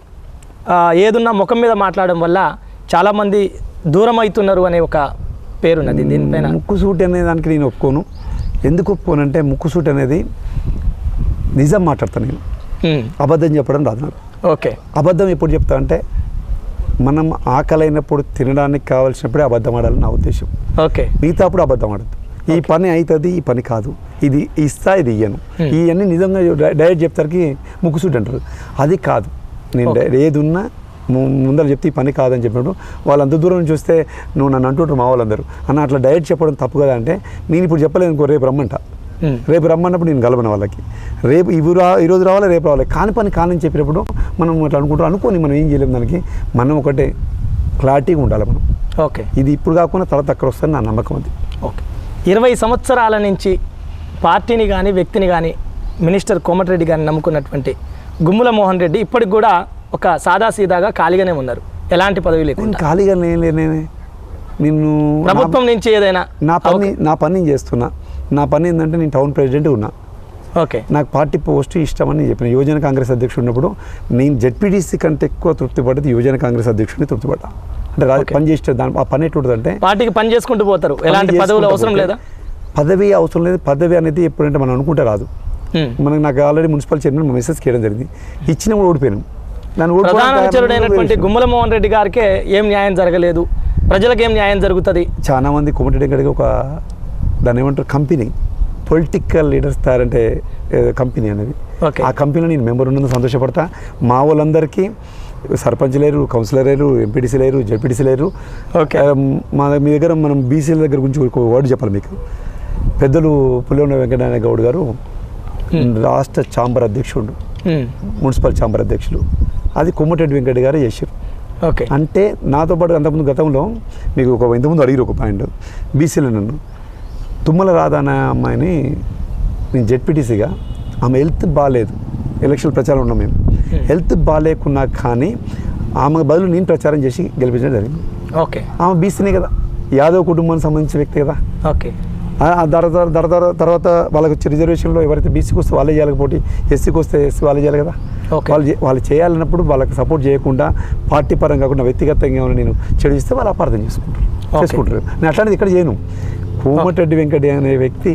ఏదున్నా ముఖం మీద మాట్లాడడం వల్ల చాలామంది దూరం అవుతున్నారు అనే ఒక పేరున్నది దీనిపైన. ముక్కుసూటి అనే దానికి నేను ఒప్పుకోను. ఎందుకు ఒప్పుకోనంటే ముక్కుసూటి అనేది నిజం మాట్లాడతాను నేను. అబద్ధం చెప్పడం రాదు నాకు. ఓకే. అబద్ధం ఎప్పుడు చెప్తా అంటే మనం ఆకలైనప్పుడు తినడానికి కావాల్సినప్పుడే అబద్ధం ఆడాలని నా ఉద్దేశం. ఓకే. మిగతా అప్పుడు అబద్ధం ఆడద్దు. ఈ పని అవుతుంది ఈ పని కాదు. ఇది ఇస్తా ఇది ఇయ్యను. ఇవన్నీ నిజంగా డైరెక్ట్ చెప్తారికి ముక్కుసూటి అంటారు. అది కాదు. నేను ఏది ఉన్నా ముందర చెప్తే ఈ పని కాదని చెప్పినప్పుడు వాళ్ళు అంత దూరం నుంచి వస్తే నువ్వు నన్ను అంటుంటారు మా వాళ్ళందరూ. అన్న అట్లా డైరెక్ట్ చెప్పడం తప్పు కదా అంటే నేను ఇప్పుడు చెప్పలేదు ఇంకో రేపు రమ్మంట. రేపు రమ్మన్నప్పుడు నేను కలవను వాళ్ళకి. రేపు ఇవి రా ఈరోజు రావాలి రేపు రావాలి. కాని పని కానని చెప్పినప్పుడు మనం అట్లా అనుకుంటాం. అనుకోని మనం ఏం చేయలేము దానికి. మనం ఒకటే క్లారిటీగా ఉండాలి మనం. ఓకే. ఇది ఇప్పుడు కాకుండా తర్వాత అక్కడ వస్తుంది నా నమ్మకం అది. ఓకే. ఇరవై సంవత్సరాల నుంచి పార్టీని కానీ వ్యక్తిని కానీ మినిస్టర్ కోమటిరెడ్డి గారిని నమ్ముకున్నటువంటి గుమ్ముల మోహన్ రెడ్డి ఇప్పటికి కూడా ఒక సాదాసీదాగా ఖాళీగానే ఉన్నారు. ఎలాంటి పదవి లేకుండా. ఖాళీగా లేనే నిన్ను ప్రభుత్వం నుంచి ఏదైనా నా పని నా పని నేను చేస్తున్నా. నా పని ఏంటంటే నేను టౌన్ ప్రెసిడెంట్ ఉన్నా. ఓకే. నాకు పార్టీ పోస్ట్ ఇష్టమని చెప్పిన యువజన కాంగ్రెస్ అధ్యక్షుడు ఉన్నప్పుడు నేను జెడ్పీటీసీ కంటే ఎక్కువ తృప్తి పడ్డది యువజన కాంగ్రెస్ అధ్యక్షుడిని తృప్తి పడ్డా. అంటే. పని చేసే దాని ఆ పని ఎట్లుంటుందంటే పార్టీకి పని చేసుకుంటూ పోతారు. ఎలాంటి పదవులు అవసరం లేదా? పదవి అవసరం లేదు పదవి అనేది ఎప్పుడంటే మనం అనుకుంటే రాదు. మనకు నాకు ఆల్రెడీ మున్సిపల్ చైర్మన్ మా మెసేజ్ చేయడం జరిగింది. ఇచ్చిన కూడా ఓడిపోయాను గుమ్మల మోహన్ రెడ్డి గారికే ఏం న్యాయం జరగలేదు. ప్రజలకు ఏం న్యాయం జరుగుతుంది? చాలా మంది కోమటిరెడ్డి గారికి ఒక దాన్ని ఏమంటారు కంపెనీ పొలిటికల్ లీడర్స్ తయారంటే కంపెనీ అనేది. ఆ కంపెనీలో నేను మెంబర్ ఉన్నందుకు సంతోషపడతా. మా వాళ్ళందరికీ సర్పంచ్ లేరు కౌన్సిలర్ లేరు ఎంపీటీసీ లేరు జెడ్పీటీసీ లేరు. మా మీ దగ్గర మనం బీసీల దగ్గర గురించి వర్డ్ చెప్పాలి మీకు. పెద్దలు పుల్లెన్న వెంకటనారాయణ గౌడ్ గారు రాష్ట్ర ఛాంబర్ అధ్యక్షుడు. మున్సిపల్ ఛాంబర్ అధ్యక్షులు. అది కొమ్మటిరెడ్డి వెంకట గారు చేశారు ఓకే. అంటే నాతో పాటు అంతకుముందు గతంలో మీకు ఒక ఇంతకుముందు అడిగిరు ఒక పాయింట్. బీసీలో నన్ను. తుమ్మల రాధా అనే అమ్మాయిని నేను జెడ్పీటీసీగా. ఆమె హెల్త్ బాగాలేదు ఎలక్షన్ ప్రచారం ఉన్నాం మేము. హెల్త్ బాగాలేకున్నా కానీ ఆమె బదులు నేను ప్రచారం చేసి గెలిపించడం జరిగింది. ఓకే. ఆమె బీసీనే కదా. యాదవ్ కుటుంబానికి సంబంధించిన వ్యక్తి కదా. ఓకే. ఆ- ఆ తర్వాత వాళ్ళకి వచ్చే రిజర్వేషన్లో ఎవరైతే బీసీకి వస్తే వాళ్ళే చేయాలి పోటీ. ఎస్సీకి వస్తే ఎస్సీ వాళ్ళే చేయాలి కదా. వాళ్ళు వాళ్ళు చేయాలన్నప్పుడు వాళ్ళకి సపోర్ట్ చేయకుండా పార్టీ పరంగా కాకుండా వ్యక్తిగతంగా ఏమైనా నేను చెడు ఇస్తే వాళ్ళు అపార్థం చేసుకుంటారు. చేసుకుంటారు. నేను అట్లాంటిది ఇక్కడ చేయను. కోమటిరెడ్డి వెంకటి అనే వ్యక్తి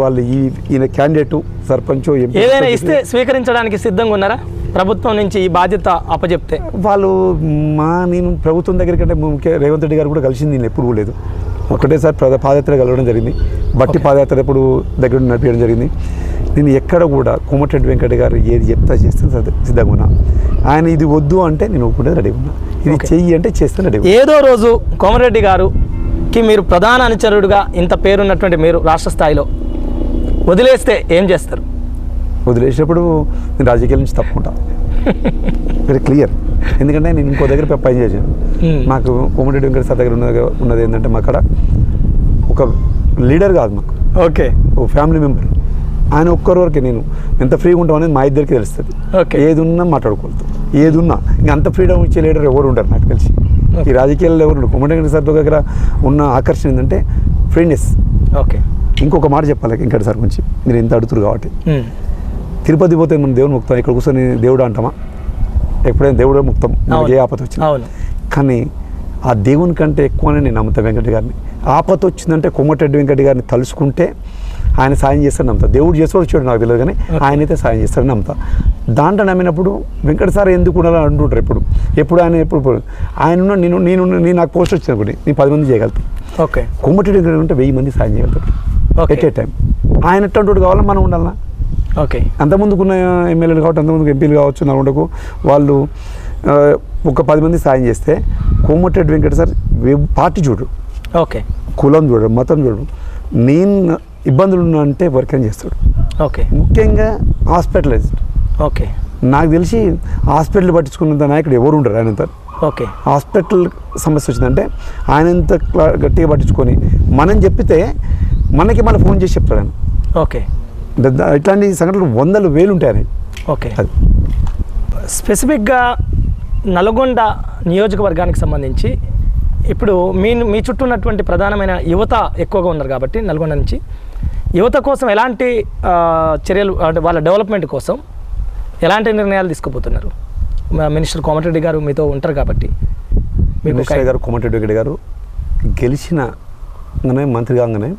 వాళ్ళు ఈ ఈయన క్యాండిడేట్ సర్పంచ్ ఏదైనా ఇస్తే స్వీకరించడానికి సిద్ధంగా ఉన్నారా? ప్రభుత్వం నుంచి ఈ బాధ్యత అప్పచెప్తే వాళ్ళు మా నేను ప్రభుత్వం దగ్గరికి అంటే ముఖ్య రేవంత్ రెడ్డి గారు కూడా కలిసింది నేను ఎప్పుడు లేదు. ఒకటేసారి పాదయాత్ర కలవడం జరిగింది. బట్టి పాదయాత్ర ఎప్పుడు దగ్గర నడిపించడం జరిగింది. నేను ఎక్కడ కూడా కోమటిరెడ్డి వెంకట గారు ఏది చెప్తా చేస్తే సిద్ధ- సిద్ధంగా ఉన్నా. ఆయన ఇది వద్దు అంటే నేను ఒప్పుకుంటే రెడీ ఉన్నా. ఇది. చెయ్యి అంటే చేస్తే రెడీ. ఏదో రోజు కోమరెడ్డి గారుకి మీరు ప్రధాన అనుచరుడుగా ఇంత పేరున్నటువంటి మీరు రాష్ట్ర స్థాయిలో వదిలేస్తే ఏం చేస్తారు? వదిలేసినప్పుడు నేను రాజకీయాల నుంచి తప్పుకుంటా. వెరీ క్లియర్ ఎందుకంటే నేను ఇంకో దగ్గర పని చేశాను. Hmm. మాకు కోమటిరెడ్డి వెంకట సార్ దగ్గర ఉన్నది ఉన్నది ఏంటంటే మా అక్కడ ఒక లీడర్ కాదు మాకు. ఓకే ఓ ఫ్యామిలీ మెంబర్. ఆయన ఒక్కరి వరకే నేను. ఎంత ఫ్రీగా ఉంటాం అనేది మా ఇద్దరికి తెలుస్తుంది. ఏది ఉన్నా మాట్లాడుకోవచ్చు ఏది ఉన్నా ఇంకా అంత ఫ్రీడమ్ ఇచ్చే లీడర్ ఎవరు ఉండరు నాకు తెలిసి. ఈ రాజకీయాల్లో ఎవరు ఉండరు. కోమటి వెంకట సార్ దగ్గర ఉన్న ఆకర్షణ ఏంటంటే ఫ్రీనెస్ ఓకే ఇంకొక మాట చెప్పాలి వెంకట సార్ గురించి. మీరు ఇంత అడుగుతారు కాబట్టి. ఉమ్. తిరుపతి పోతే మనం దేవుని ముక్తాం ఇక్కడ కూర్చొని దేవుడు అంటామా? ఎప్పుడైనా దేవుడే ముక్తం మనకి. ఏ ఆపద వచ్చింది కానీ ఆ దేవుని కంటే ఎక్కువనే నేను నమ్ముతా వెంకట గారిని. ఆపద వచ్చిందంటే కొమ్మటిరెడ్డి వెంకట గారిని తలుచుకుంటే ఆయన సాయం చేస్తాడని నమ్ముతా. దేవుడు చేస్తాడు వచ్చాడు నాకు తెలియదు కానీ ఆయన అయితే సాయం చేస్తాడని నమ్ముతా. దాంట్లో నమ్మినప్పుడు వెంకట సార్ ఎందుకు ఉండాలని అంటుంటారు ఎప్పుడు? ఎప్పుడు ఆయన ఎప్పుడు ఆయన ఉన్న నేను నేను నేను నాకు పోస్ట్ ఒకటి నేను పది మంది చేయగలుగుతాను ఓకే. కొమ్మటిరెడ్డి వెంకట ఉంటే వెయ్యి మంది సాయం చేయగలుగుతారు. Okay. At a time? ఆయన ఎట్లాంటి కావాలని మనం ఉండాలన్నా ఓకే. అంతకుముందుకున్న ఎమ్మెల్యేలు కావచ్చు అంతకుముందుకు ఎంపీలు కావచ్చు నల్గొండకు వాళ్ళు ఒక పది మంది సాయం చేస్తే కోమటిరెడ్డి వెంకట సార్ వే- పార్టీ చూడు. ఓకే. కులం చూడడు మతం చూడడు నేను ఇబ్బందులు ఉన్నా అంటే వర్కం చేస్తాడు. ఓకే. ముఖ్యంగా హాస్పిటలైజ్డ్. ఓకే. నాకు తెలిసి హాస్పిటల్ పట్టించుకున్నంత నాయకుడు ఎవరు ఉండరు ఆయనంత. ఓకే. హాస్పిటల్ సమస్య వచ్చిందంటే ఆయన ఎంత గట్టిగా పట్టించుకొని మనం చెప్పితే మనకి మళ్ళీ ఫోన్ చేసి చెప్తాడు ఆయన. ఓకే. ఇట్లాంటి సంఘటనలు వందలు వేలు ఉంటాయి ఆయన ఓకే స్పెసిఫిక్గా నల్గొండ నియోజకవర్గానికి సంబంధించి ఇప్పుడు మీ మీ చుట్టూ ఉన్నటువంటి ప్రధానమైన యువత ఎక్కువగా ఉన్నారు కాబట్టి నల్గొండ నుంచి. యువత కోసం ఎలాంటి చర్యలు అంటే వాళ్ళ డెవలప్మెంట్ కోసం ఎలాంటి నిర్ణయాలు తీసుకుపోతున్నారు? మినిస్టర్ కోమటిరెడ్డి గారు మీతో ఉంటారు కాబట్టి మీకు మినిస్టర్ గారు కోమటిరెడ్డి గారు గెలిచిన మంత్రి కాగానే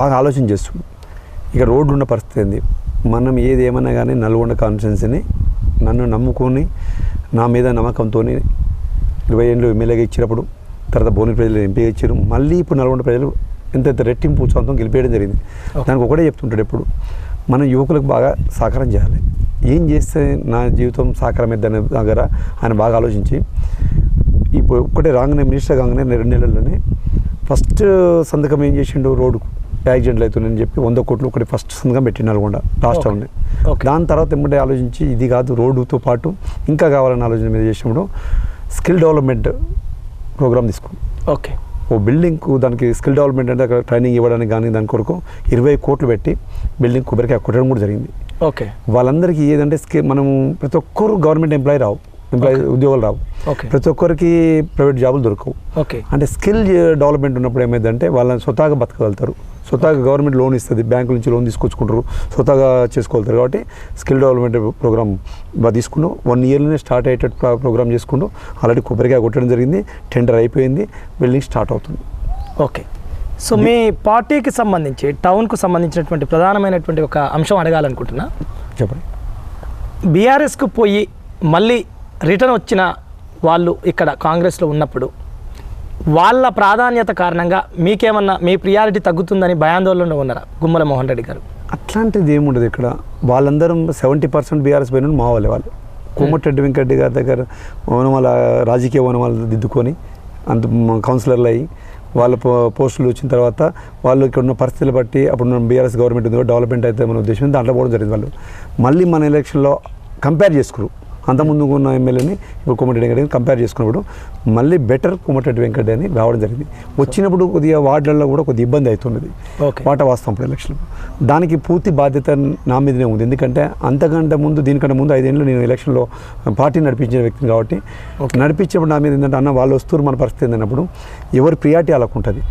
బాగా ఆలోచన చేస్తుంది ఇక రోడ్డు ఉన్న పరిస్థితి ఏంది? మనం ఏది ఏమన్నా కానీ నల్గొండ కాన్స్టిట్యున్సీని నన్ను నమ్ముకొని నా మీద నమ్మకంతో ఇరవై ఏళ్ళు ఎమ్మెల్యేగా ఇచ్చినప్పుడు తర్వాత బోని ప్రజలు ఎంపీగా ఇచ్చారు. మళ్ళీ ఇప్పుడు నల్గొండ ప్రజలు ఎంత రెట్టింపు ఉత్సాహంతో గెలిపేయడం జరిగింది. దానికి ఒకటే చెప్తుంటాడు ఎప్పుడు మనం యువకులకు బాగా సహకారం చేయాలి. ఏం చేస్తే నా జీవితం సహకారం దాని దగ్గర ఆయన బాగా ఆలోచించి ఇప్పుడు ఒక్కటే రాగానే మినిస్టర్ కాగానే రెండు నెలల్లోనే ఫస్ట్ సంతకం ఏం చేసిండు రోడ్డుకు? యాక్సిడెంట్లు అవుతున్నాయని చెప్పి వంద కోట్లు ఒకటి ఫస్ట్ సంతకం పెట్టిండు నల్గొండ రాష్ట్రంలో Okay. దాని తర్వాత ఎమ్మటే ఆలోచించి ఇది కాదు రోడ్డుతో పాటు ఇంకా కావాలన్న ఆలోచన మీద చేసినప్పుడు స్కిల్ డెవలప్మెంట్ ప్రోగ్రామ్ తీసుకున్నాం. ఓకే. ఓ బిల్డింగ్కు దానికి స్కిల్ డెవలప్మెంట్ అంటే అక్కడ ట్రైనింగ్ ఇవ్వడానికి కానీ దాని కొరకు ఇరవై కోట్లు పెట్టి బిల్డింగ్ కొబ్బరికాయ కొట్టడం కూడా జరిగింది. ఓకే. వాళ్ళందరికీ ఏదంటే స్కి మనం ప్రతి ఒక్కరు గవర్నమెంట్ ఎంప్లాయీ రావు ఎంప్లాయీ ఉద్యోగాలు రావు. ఓకే. ప్రతి ఒక్కరికి ప్రైవేట్ జాబులు దొరకవు. ఓకే. అంటే స్కిల్ డెవలప్మెంట్ ఉన్నప్పుడు ఏమైందంటే వాళ్ళని స్వతహాగా బతకగలుగుతారు. స్వతహాగా గవర్నమెంట్ లోన్ ఇస్తుంది బ్యాంకుల నుంచి లోన్ తీసుకొచ్చుకుంటారు స్వతహాగా చేసుకోగలుగుతారు. కాబట్టి స్కిల్ డెవలప్మెంట్ ప్రోగ్రామ్ తీసుకుంటూ వన్ ఇయర్లోనే స్టార్ట్ అయ్యేటట్టు ప్రా- ప్రోగ్రామ్ చేసుకుంటూ ఆల్రెడీ కొబ్బరికాయ కొట్టడం జరిగింది టెండర్ అయిపోయింది బిల్డింగ్ స్టార్ట్ అవుతుంది. ఓకే. సో మీ పార్టీకి సంబంధించి టౌన్కు సంబంధించినటువంటి ప్రధానమైనటువంటి ఒక అంశం అడగాలనుకుంటున్నా. చెప్పండి. బీఆర్ఎస్కు పోయి మళ్ళీ రిటర్న్ వచ్చిన వాళ్ళు ఇక్కడ కాంగ్రెస్లో ఉన్నప్పుడు వాళ్ళ ప్రాధాన్యత కారణంగా మీకేమన్నా మీ ప్రియారిటీ తగ్గుతుందని భయాందోళనలో ఉన్నారా? గుమ్మల మోహన్ రెడ్డి గారు. అట్లాంటిది ఏముండదు ఇక్కడ. వాళ్ళందరం సెవెంటీ పర్సెంట్ బీఆర్ఎస్ పైన మా వాళ్ళే. వాళ్ళు కోమటిరెడ్డి వెంకటరెడ్డి గారి దగ్గర వనమాల రాజకీయ వనమాల దిద్దుకొని అంత కౌన్సిలర్లు అయ్యి వాళ్ళ పో- పోస్టులు వచ్చిన తర్వాత వాళ్ళు ఇక్కడ ఉన్న పరిస్థితులు బట్టి అప్పుడు బీఆర్ఎస్ గవర్నమెంట్ ఉంది డెవలప్మెంట్ అయితే మన ఉద్దేశం దాంట్లో పోవడం జరిగింది వాళ్ళు. మళ్ళీ మన ఎలక్షన్లో కంపేర్ చేసుకురు. అంతకుముందు ఉన్న ఎమ్మెల్యేని ఇప్పుడు కోమటిరెడ్డి వెంకటరెడ్డి కంపేర్ చేసుకున్నప్పుడు మళ్ళీ బెటర్ కోమటిరెడ్డి వెంకటరెడ్డి అని రావడం జరిగింది. వచ్చినప్పుడు కొద్దిగా వార్డులలో కూడా కొద్దిగా ఇబ్బంది అవుతున్నది. ఓకే. వాటా వాస్తవం ఎలక్షన్ దానికి పూర్తి బాధ్యత నా మీదనే ఉంది. ఎందుకంటే అంతకంటే ముందు దీనికంటే ముందు ఐదేళ్ళు నేను ఎలక్షన్లో పార్టీ నడిపించిన వ్యక్తిని కాబట్టి నడిపించేప్పుడు నా మీద ఏంటంటే అన్న వాళ్ళు వస్తారు మన పరిస్థితి ఏంటన్నప్పుడు ఎవరి ప్రియారిటీ వాళ్ళకు ఉంటుంది.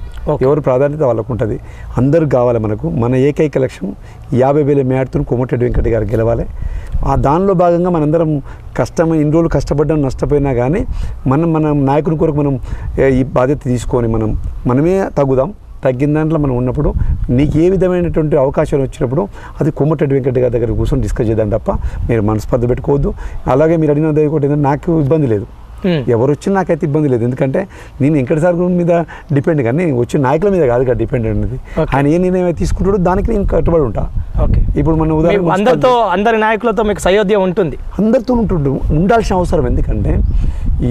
ఎవరు ప్రాధాన్యత వాళ్ళకు ఉంటుంది. అందరు కావాలి మనకు. మన ఏకైక లక్ష్యం యాభై వేల మేడుతున్న కోమటిరెడ్డి వెంకట గారు గెలవాలి. ఆ దానిలో భాగంగా మనందరం కష్టం ఇన్ని రోజులు కష్టపడ్డం నష్టపోయినా కానీ మనం మన నాయకుని కొరకు మనం ఈ బాధ్యత తీసుకొని మనం మనమే తగ్గుదాం. తగ్గిన దాంట్లో మనం ఉన్నప్పుడు నీకు ఏ విధమైనటువంటి అవకాశాలు వచ్చినప్పుడు అది కొమ్మటిరెడ్డి వెంకట గారి దగ్గర కూర్చొని డిస్కస్ చేద్దాం తప్ప మీరు మనస్పర్ధ పెట్టుకోవద్దు. అలాగే మీరు అడిగిన దగ్గర ఏంటంటే నాకు ఇబ్బంది లేదు. ఎవరు వచ్చినా నాకైతే ఇబ్బంది లేదు. ఎందుకంటే నేను వెంకట సార్ మీద డిపెండ్ కానీ వచ్చిన నాయకుల మీద కాదు కదా డిపెండ్ అనేది. ఆయన ఏ నిర్ణయం తీసుకుంటాడో దానికి నేను కట్టుబడి ఉంటా. ఓకే ఇప్పుడు మన ఉదాహరణ అందరితో అందరి నాయకులతో మీకు సయోధ్య ఉంటుంది. అందరితో ఉంటుండు ఉండాల్సిన అవసరం ఎందుకంటే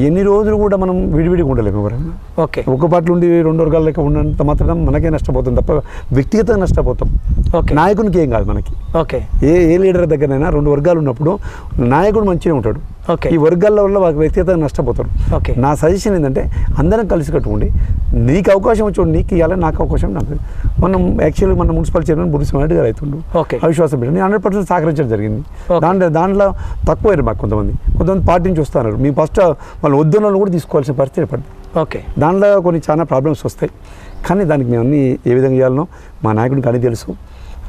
ఎన్ని రోజులు కూడా మనం విడివిడిగా ఉండలేము ఎవరైనా. ఓకే ఒక పాటలు ఉండి రెండు వర్గాల లెక్క ఉన్నంత మాత్రం మనకే నష్టపోతుంది తప్ప వ్యక్తిగతంగా నష్టపోతాం. ఓకే నాయకునికి ఏం కాదు మనకి. ఓకే ఏ ఏ లీడర్ దగ్గరైనా రెండు వర్గాలు ఉన్నప్పుడు నాయకుడు మంచిగా ఉంటాడు. ఈ వర్గాల వల్ల వ్యక్తిగతంగా నష్టపోతారు. ఓకే. నా సజెషన్ ఏంటంటే అందరం కలిసి కట్టుకోండి. నీకు అవకాశం వచ్చి నీకు ఇవ్వాలి నాకు అవకాశం నాకు. మనం యాక్చువల్గా మన మున్సిపల్ చైర్మన్ బురి సింహారెడ్డి గారు అవుతుండు. ఓకే. అవిశ్వాసం పెట్టి నేను హండ్రెడ్ పర్సెంట్ సహకరించడం జరిగింది. దాంట్లో దాంట్లో తక్కువ మాకు కొంతమంది. కొంతమంది పార్టీ నుంచి వస్తున్నారు మీ ఫస్ట్ వాళ్ళు వద్దున్న కూడా తీసుకోవాల్సిన పరిస్థితి ఏర్పడింది. ఓకే. దాంట్లో కొన్ని చాలా ప్రాబ్లమ్స్ వస్తాయి. కానీ దానికి మేము అన్ని ఏ విధంగా చేయాలనో మా నాయకుడికి అన్ని తెలుసు.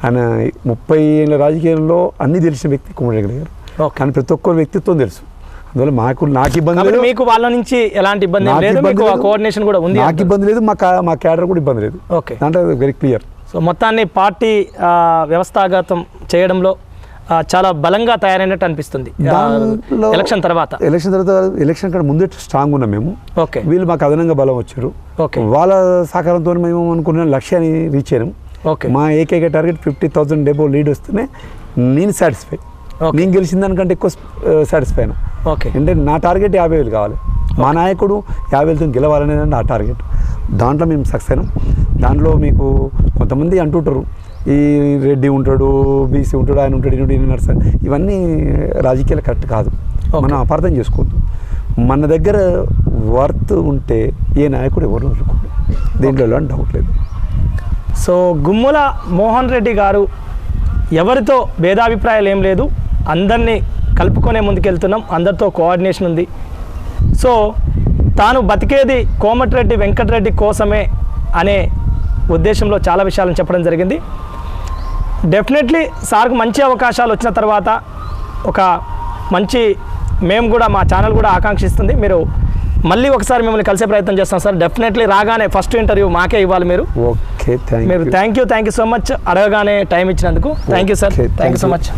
ఆయన ముప్పై ఏళ్ళ రాజకీయాల్లో అన్ని తెలిసిన వ్యక్తి కుమారెడ్డి గారు. ఓకే. కానీ ప్రతి ఒక్కరి వ్యక్తిత్వం తెలుసు. అందువల్ల మాకు నాకు ఇబ్బంది లేదు. మీకు వాళ్ళ నుంచి ఎలాంటి ఇబ్బంది లేదు మీకు. కోఆర్డినేషన్ కూడా ఉంది నాకు. ఇబ్బంది లేదు మా మా క్యాడర్ కూడా ఇబ్బంది లేదు. ఓకే. దాంట్లో వెరీ క్లియర్ సో మొత్తాన్ని పార్టీ వ్యవస్థాగతం చేయడంలో చాలా బలంగా తయారైనట్టు అనిపిస్తుంది. ఎలక్షన్ తర్వాత. ఎలక్షన్ తర్వాత ఎలక్షన్ కంటే ముందే స్ట్రాంగ్ ఉన్నాం మేము. ఓకే. వీళ్ళు మాకు అదనంగా బలం వచ్చారు. ఓకే. వాళ్ళ సహకారంతో మేము అనుకున్న లక్ష్యాన్ని రీచ్ అయినాం. ఓకే. మా ఏకైక టార్గెట్ ఫిఫ్టీ థౌసండ్ డెబో లీడ్ వస్తేనే నేను సాటిస్ఫై. నేను గెలిచిన దానికంటే ఎక్కువ సాటిస్ఫై అయినా. ఓకే. అంటే నా టార్గెట్ యాభై వేలు కావాలి. మా నాయకుడు యాభై వేలతో గెలవాలనేది నా టార్గెట్ దాంట్లో మేము సక్సెస్ అయినాం. దాంట్లో మీకు కొంతమంది అంటుంటారు ఈ రెడ్డి ఉంటాడు బీసీ ఉంటాడు ఆయన ఉంటాడు ఈయన నడుస్తాడు. ఇవన్నీ రాజకీయాలు కరెక్ట్ కాదు. మనం అపార్థం చేసుకోవద్దు. మన దగ్గర వర్త్ ఉంటే ఏ నాయకుడు ఎవరు వదులుకోడు దీంట్లో ఎలాంటి డౌట్ లేదు. సో గుమ్ముల మోహన్ రెడ్డి గారు ఎవరితో భేదాభిప్రాయాలు ఏం లేదు. అందరినీ కలుపుకొనే ముందుకెళ్తున్నాం. అందరితో కోఆర్డినేషన్ ఉంది. సో తాను బతికేది కోమటిరెడ్డి వెంకటరెడ్డి కోసమే అనే ఉద్దేశంలో చాలా విషయాలను చెప్పడం జరిగింది. డెఫినెట్లీ సార్కు మంచి అవకాశాలు వచ్చిన తర్వాత ఒక మంచి మేము కూడా మా ఛానల్ కూడా ఆకాంక్షిస్తుంది. మీరు మళ్ళీ ఒకసారి మిమ్మల్ని కలిసే ప్రయత్నం చేస్తాం సార్. డెఫినెట్లీ రాగానే ఫస్ట్ ఇంటర్వ్యూ మాకే ఇవ్వాలి మీరు. ఓకే థ్యాంక్ మీరు thank you thank you so much అడగగానే టైం ఇచ్చినందుకు. Thank you sir thank you so much